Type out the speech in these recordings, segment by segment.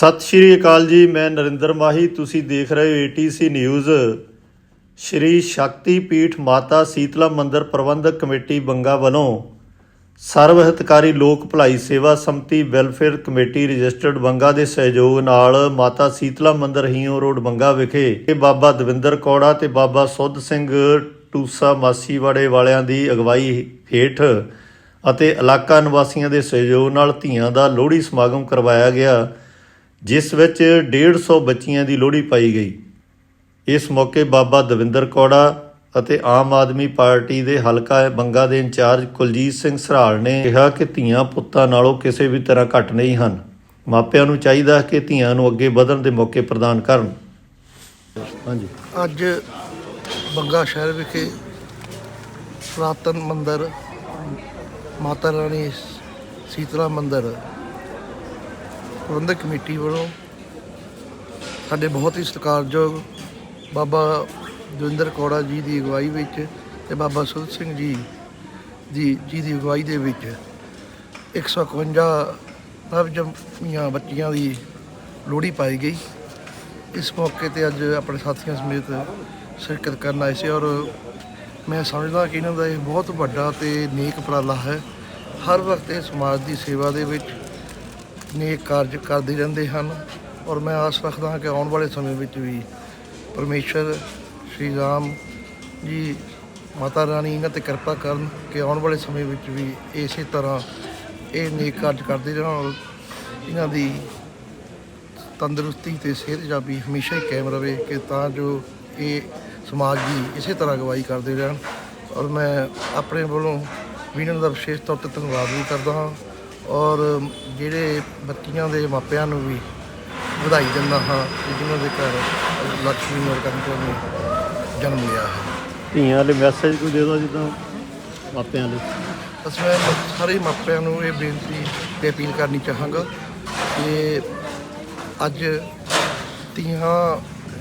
ਸਤਿ ਸ਼੍ਰੀ ਅਕਾਲ ਜੀ, ਮੈਂ ਨਰਿੰਦਰ ਮਾਹੀ। ਤੁਸੀਂ ਦੇਖ ਰਹੇ ਹੋ ATC ਨਿਊਜ਼ ਸ਼੍ਰੀ ਸ਼ਕਤੀ ਪੀਠ ਮਾਤਾ ਸੀਤਲਾ ਮੰਦਿਰ ਪ੍ਰਬੰਧਕ ਕਮੇਟੀ ਬੰਗਾ ਵੱਲੋਂ ਸਰਵ ਹਿਤਕਾਰੀ ਲੋਕ ਭਲਾਈ ਸੇਵਾ ਸੰਮਤੀ ਵੈਲਫੇਅਰ ਕਮੇਟੀ ਰਜਿਸਟਰਡ ਬੰਗਾ ਦੇ ਸਹਿਯੋਗ ਨਾਲ ਮਾਤਾ ਸੀਤਲਾ ਮੰਦਿਰ ਹੀਓ ਰੋਡ ਬੰਗਾ ਵਿਖੇ ਇਹ ਬਾਬਾ ਦਵਿੰਦਰ ਕੌੜਾ ਤੇ ਬਾਬਾ ਸੁੱਧ ਸਿੰਘ ਟੂਸਾ ਮਾਸੀਵਾੜੇ ਵਾਲਿਆਂ ਦੀ ਅਗਵਾਈ ਹੇਠ ਅਤੇ ਇਲਾਕਾ ਨਿਵਾਸੀਆਂ ਦੇ ਸਹਿਯੋਗ ਨਾਲ ਧੀਆਂ ਦਾ ਲੋਹੜੀ ਸਮਾਗਮ ਕਰਵਾਇਆ ਗਿਆ। ਜਿਸ ਵਿੱਚ 150 ਬੱਚੀਆਂ ਦੀ ਲੋਹੜੀ ਪਾਈ ਗਈ। ਇਸ ਮੌਕੇ ਬਾਬਾ ਦਵਿੰਦਰ ਕੌੜਾ ਅਤੇ ਆਮ ਆਦਮੀ ਪਾਰਟੀ ਦੇ ਹਲਕਾ ਬੰਗਾ ਦੇ ਇੰਚਾਰਜ ਕੁਲਜੀਤ ਸਿੰਘ ਸਰਾਲ ਨੇ ਕਿਹਾ ਕਿ ਧੀਆਂ ਪੁੱਤਾਂ ਨਾਲੋਂ ਕਿਸੇ ਵੀ ਤਰ੍ਹਾਂ ਘੱਟ ਨਹੀਂ ਹਨ। ਮਾਪਿਆਂ ਨੂੰ ਚਾਹੀਦਾ ਕਿ ਧੀਆਂ ਨੂੰ ਅੱਗੇ ਵਧਣ ਦੇ ਮੌਕੇ ਪ੍ਰਦਾਨ ਕਰਨ। ਹਾਂਜੀ। ਅੱਜ ਬੰਗਾ ਸ਼ਹਿਰ ਵਿਖੇ ਪੁਰਾਤਨ ਮੰਦਰ, ਮਾਤਾ ਰਾਣੀ ਸੀਤਲਾ ਮੰਦਰ ਪ੍ਰਬੰਧਕ ਕਮੇਟੀ ਵੱਲੋਂ ਸਾਡੇ ਬਹੁਤ ਹੀ ਸਤਿਕਾਰਯੋਗ ਬਾਬਾ ਦਵਿੰਦਰ ਕੌੜਾ ਜੀ ਦੀ ਅਗਵਾਈ ਵਿੱਚ ਤੇ ਬਾਬਾ ਸੁੱਧ ਸਿੰਘ ਜੀ ਦੀ ਜੀ ਦੀ ਅਗਵਾਈ ਦੇ ਵਿੱਚ 151 ਨਵਜੰਮੀਆਂ ਬੱਚੀਆਂ ਦੀ ਲੋਹੜੀ ਪਾਈ ਗਈ। ਇਸ ਮੌਕੇ ਤੇ ਅੱਜ ਆਪਣੇ ਸਾਥੀਆਂ ਸਮੇਤ ਸ਼ਿਰਕਤ ਕਰਨ ਆਏ ਸੀ ਔਰ ਮੈਂ ਸਮਝਦਾ ਕਿ ਇਹਨਾਂ ਦਾ ਇਹ ਬਹੁਤ ਵੱਡਾ ਤੇ ਨੇਕ ਉਪਰਾਲਾ ਹੈ। ਹਰ ਵਕਤ ਇਹ ਸਮਾਜ ਦੀ ਸੇਵਾ ਦੇ ਵਿੱਚ ਨੇਕ ਕਾਰਜ ਕਰਦੇ ਰਹਿੰਦੇ ਹਨ ਔਰ ਮੈਂ ਆਸ ਰੱਖਦਾ ਹਾਂ ਕਿ ਆਉਣ ਵਾਲੇ ਸਮੇਂ ਵਿੱਚ ਵੀ ਪਰਮੇਸ਼ਰ ਸ਼੍ਰੀ ਰਾਮ ਜੀ, ਮਾਤਾ ਰਾਣੀ ਇਹਨਾਂ ਤੇ ਕਿਰਪਾ ਕਰਨ ਕਿ ਆਉਣ ਵਾਲੇ ਸਮੇਂ ਵਿੱਚ ਵੀ ਇਸੇ ਤਰ੍ਹਾਂ ਇਹ ਨੇਕ ਕਾਰਜ ਕਰਦੇ ਰਹਿਣ ਔਰ ਇਹਨਾਂ ਦੀ ਤੰਦਰੁਸਤੀ ਤੇ ਸਿਹਤ ਜਾਬੀ ਹਮੇਸ਼ਾ ਹੀ ਕਾਇਮ ਰਵੇ ਕਿ ਤਾਂ ਜੋ ਇਹ ਸਮਾਜ ਦੀ ਇਸੇ ਤਰ੍ਹਾਂ ਅਗਵਾਈ ਕਰਦੇ ਰਹਿਣ ਔਰ ਮੈਂ ਆਪਣੇ ਵੱਲੋਂ ਵੀ ਇਹਨਾਂ ਦਾ ਵਿਸ਼ੇਸ਼ ਤੌਰ ਤੇ ਧੰਨਵਾਦ ਵੀ ਕਰਦਾ ਹਾਂ। ਔਰ ਜਿਹੜੇ ਬੱਚੀਆਂ ਦੇ ਮਾਪਿਆਂ ਨੂੰ ਵੀ ਵਧਾਈ ਦਿੰਦਾ ਹਾਂ ਕਿ ਜਿਨ੍ਹਾਂ ਦੇ ਘਰ ਲక్ష్ਮੀ ਮਰਕੰਟਰ ਨੂੰ ਜਨਮ ਲਿਆ ਹੈ। ਧੀਆਂ ਲਈ ਮੈਸੇਜ ਕੋਈ ਦੇ ਦਿਓ ਜਿੱਦਾਂ ਮਾਪਿਆਂ ਲਈ। ਬਸ ਮੈਂ ਸਾਰੇ ਮਾਪਿਆਂ ਨੂੰ ਇਹ ਬੇਨਤੀ ਤੇ ਅਪੀਲ ਕਰਨੀ ਚਾਹਾਂਗਾ ਕਿ ਅੱਜ ਧੀਆਂ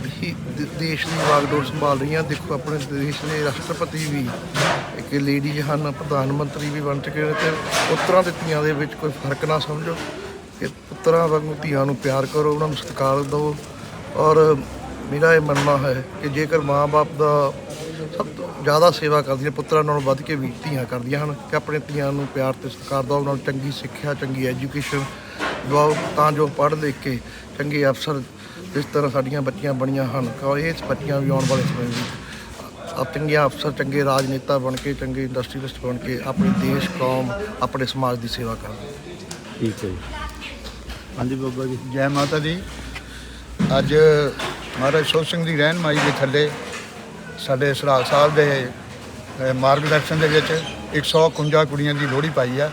ਹੀ ਦੇਸ਼ ਦੀ ਵਾਗਡੋਰ ਸੰਭਾਲ ਰਹੀਆਂ। ਦੇਖੋ, ਆਪਣੇ ਦੇਸ਼ ਦੇ ਰਾਸ਼ਟਰਪਤੀ ਵੀ ਇੱਕ ਲੇਡੀ ਹਨ, ਪ੍ਰਧਾਨ ਮੰਤਰੀ ਵੀ ਬਣ ਚੁੱਕੇ ਨੇ ਤੇ ਪੁੱਤਰਾਂ ਤੇ ਧੀਆਂ ਦੇ ਵਿੱਚ ਕੋਈ ਫ਼ਰਕ ਨਾ ਸਮਝੋ ਕਿ ਪੁੱਤਰਾਂ ਵਾਂਗੂ ਧੀਆਂ ਨੂੰ ਪਿਆਰ ਕਰੋ, ਉਹਨਾਂ ਨੂੰ ਸਤਿਕਾਰ ਦਿਓ। ਔਰ ਮੇਰਾ ਇਹ ਮੰਨਣਾ ਹੈ ਕਿ ਜੇਕਰ ਮਾਂ-ਬਾਪ ਦਾ ਸਭ ਤੋਂ ਜ਼ਿਆਦਾ ਸੇਵਾ ਕਰਦੀਆਂ, ਪੁੱਤਰਾਂ ਨਾਲੋਂ ਵੱਧ ਕੇ ਵੀ ਧੀਆਂ ਕਰਦੀਆਂ ਹਨ, ਕਿ ਆਪਣੇ ਧੀਆਂ ਨੂੰ ਪਿਆਰ ਤੇ ਸਤਿਕਾਰ ਦਿਓ, ਉਹਨਾਂ ਨੂੰ ਚੰਗੀ ਸਿੱਖਿਆ, ਚੰਗੀ ਐਜੂਕੇਸ਼ਨ ਦਿਵਾਓ, ਤਾਂ ਜੋ ਪੜ੍ਹ ਲਿਖ ਕੇ ਚੰਗੇ ਅਫਸਰ ਜਿਸ ਤਰ੍ਹਾਂ ਸਾਡੀਆਂ ਬੱਚੀਆਂ ਬਣੀਆਂ ਹਨ ਕਿ ਇਹ ਬੱਚੀਆਂ ਵੀ ਆਉਣ ਵਾਲੇ ਸਮੇਂ ਵਿੱਚ ਆ ਚੰਗੀਆਂ ਅਫਸਰ ਚੰਗੇ ਰਾਜਨੇਤਾ ਬਣ ਕੇ ਚੰਗੇ ਇੰਡਸਟਰੀਲਿਸਟ ਬਣ ਕੇ ਆਪਣੇ ਦੇਸ਼ ਕੌਮ ਆਪਣੇ ਸਮਾਜ ਦੀ ਸੇਵਾ ਕਰਨ ਠੀਕ ਹੈ ਜੀ। ਹਾਂਜੀ ਬਾਬਾ ਜੀ। ਜੈ ਮਾਤਾ ਦੀ। ਅੱਜ ਮਹਾਰਾਜ ਸੋਹ ਸਿੰਘ ਦੀ ਰਹਿਨਮਾਈ ਦੇ ਥੱਲੇ ਸਾਡੇ ਸਰਾਲ ਸਾਹਿਬ ਦੇ ਮਾਰਗਦਰਸ਼ਨ ਦੇ ਵਿੱਚ 151 ਕੁੜੀਆਂ ਦੀ ਲੋਹੜੀ ਪਾਈ ਆ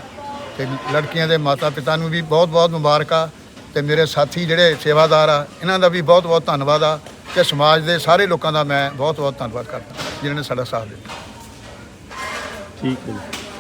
ਤੇ ਲੜਕੀਆਂ ਦੇ ਮਾਤਾ ਪਿਤਾ ਨੂੰ ਵੀ ਬਹੁਤ ਬਹੁਤ ਮੁਬਾਰਕਾਂ। ਤੇ ਮੇਰੇ ਸਾਥੀ ਜਿਹੜੇ ਸੇਵਾਦਾਰ ਆ, ਇਹਨਾਂ ਦਾ ਵੀ ਬਹੁਤ ਬਹੁਤ ਧੰਨਵਾਦ ਆ ਤੇ ਸਮਾਜ ਦੇ ਸਾਰੇ ਲੋਕਾਂ ਦਾ ਮੈਂ ਬਹੁਤ ਬਹੁਤ ਧੰਨਵਾਦ ਕਰਦਾ, ਜਿਨ੍ਹਾਂ ਨੇ ਸਾਡਾ ਸਾਥ ਦਿੱਤਾ। ਠੀਕ ਹੈ ਜੀ।